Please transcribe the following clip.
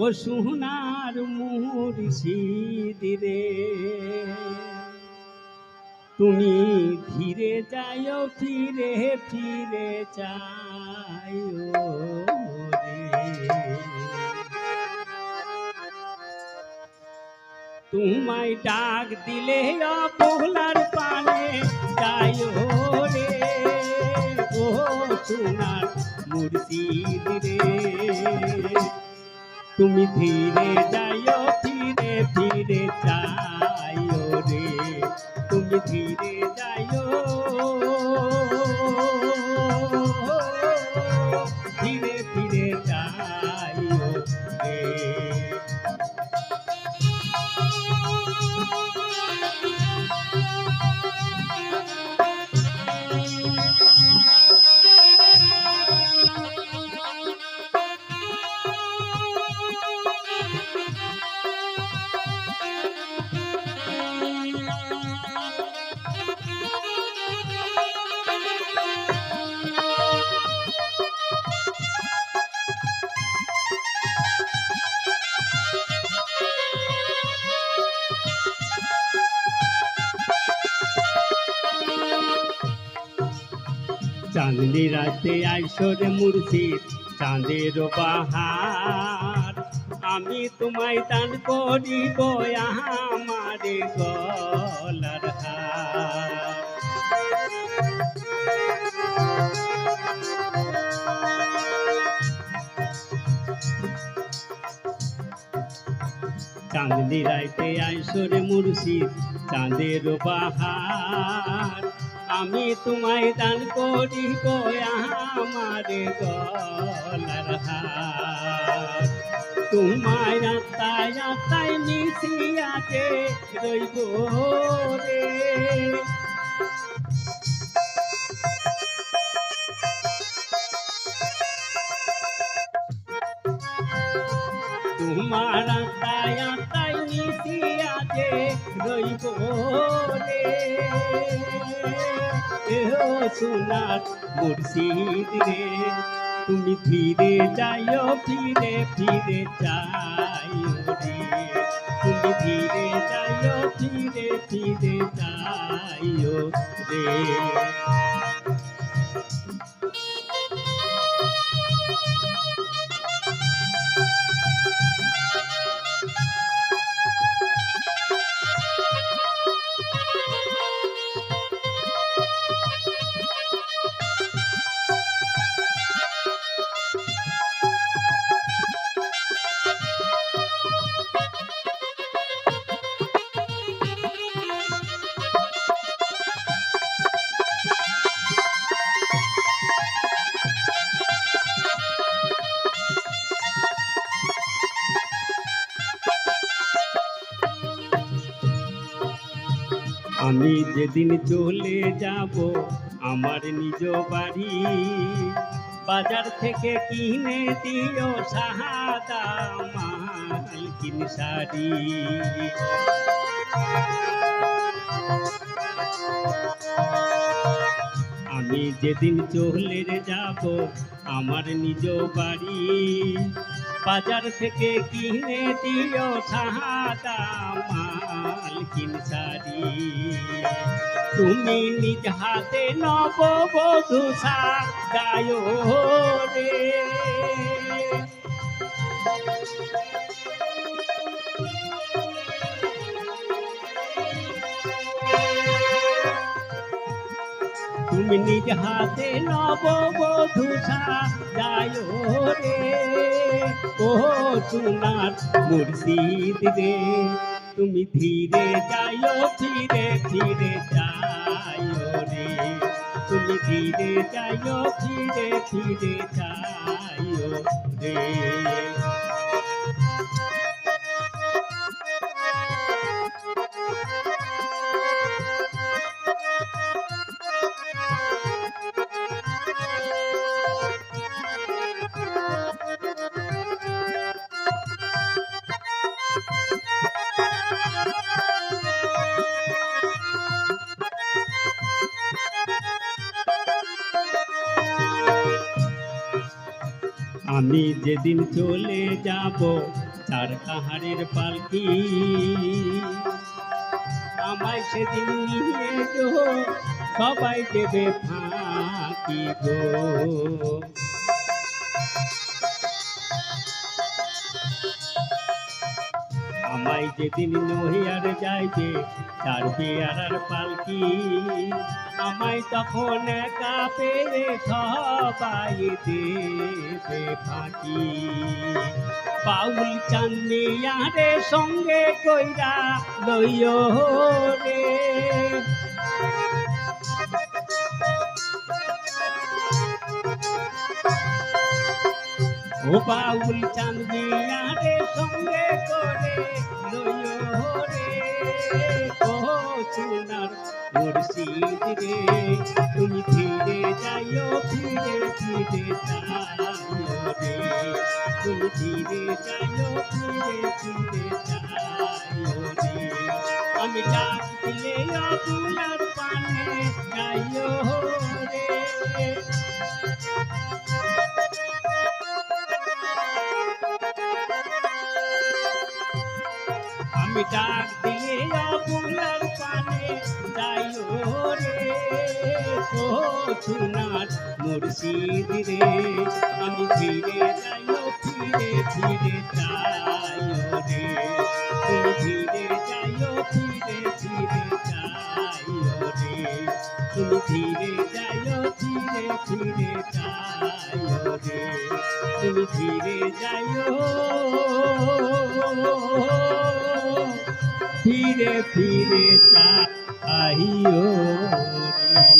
ও সোনার মুর্শিদ রে। তুমি ধীরে যাও ফিরে ফিরে রে। তোমায় ডাক দিলে অবলার তুমি ধীরে যাইও চাঁদনি রাতে আইসরে মুর্শিদ, চাঁদের বাহার আমি তোমায় দান করিব আমার গলার চাঁদনি রাইতে আইসরে মুর্শিদ, চাঁদের বাহার আমি তোমায় দান করিব আমার তোমায় আত্মায় আত্মায় মিশিয়াতে রইব রে। রইব বলে সোনার মুর্শিদ রে, তুমি ফিরে যাইও, ফিরে ফিরে যাইও রে। তুমি ফিরে যাইও, ফিরে ফিরে যাইও রে। আমি যেদিন চলে যাব, আমার নিজ বাড়ি। বাজার থেকে কিনে দিও সাহাদা শাড়ি। আমি যেদিন চলে যাব, আমার নিজ বাড়ি। বাজার থেকে কিনে দিও সাহাদা মালকিন শাড়ি তুমি নিজ হাতে নববধূ সাজায় রে। তুমি নিজ হাতে নববধূ সাজায় রে। ও সোনার মুর্শিদ রে, তুমি ধীরে যাইও, ধীরে ধীরে যাইও রে। তুমি ধীরে যাইও, ধীরে ধীরে যাইও রে। আমি যেদিন চলে যাব তার কাহারের পালকি। আমায় সেদিন নিয়ে যো সবাই দেবে ফাঁকি গো। আমায় যেদিন নহিয়ার যাইতে তার পেয়ারার পালকি, আমায় তখন একা পেয়ে সবাই দেবে ফাঁকি। পাউল চান্দিয়ারে সঙ্গে কইরা লইয় রে ও বাউল চান্দিয়ারে সঙ্গে করে লইও রে রে, তুমি ফিরে যাইও, ফিরে ফিরে রে। তুমি ফিরে যাইও, ফিরে ফিরে যাইও। আমি ডাক দিয়ে আপনার পানে যাইও মুর্শিদ রে, আমি ফিরে যাইও, ফিরে ফিরে যাইও রে। তুমি ফিরে যাইও, ফিরে ফিরে যাইও রে। তুমি ফিরে যাইও, ফিরে ফিরে যাইও রে। তুমি ফিরে যাইও। ফিরে ফিরে চাইও রে।